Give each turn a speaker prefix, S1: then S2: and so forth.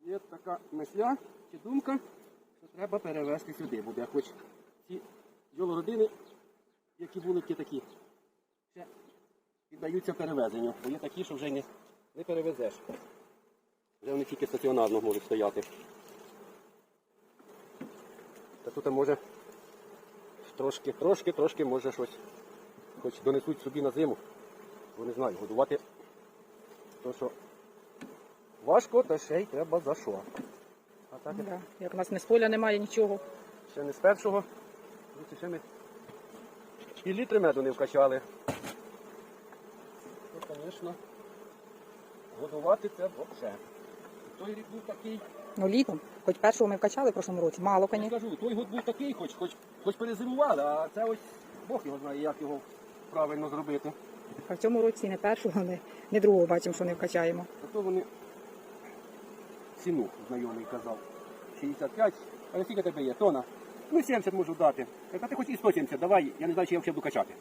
S1: Є така мисля чи думка, що треба перевезти сюди буде. Хоч ці бджолородини, які вулики такі, ще піддаються перевезенню. Бо є такі, що вже не, не перевезеш. Вже вони тільки стаціонарно можуть стояти. Та тут може трошки, трошки, трошки може щось. Хоч донесуть собі на зиму. Бо не знаю, годувати. То що важко, та ще й треба за що. А так як
S2: Да. Як у нас не з поля немає нічого.
S1: ще не з першого, ну, ще ми і літри меду не вкачали. То, звісно, годувати це взагалі. Той рік був такий,
S2: Ну літом. Хоч першого ми вкачали в прошлому році. Мало,
S1: я
S2: звісно.
S1: кажу, той год був такий, хоч, хоч, хоч перезимували, а це ось Бог його знає, як його правильно зробити.
S2: А в цьому році не першого, не, не другого бачимо, що не вкачаємо.
S1: А то вони ціну знайомий казав. 65, а скільки тебе є? Тона? Ну 70 можу дати. Так, ти хоч і 170, давай, я не знаю, чи я взагалі буду качати.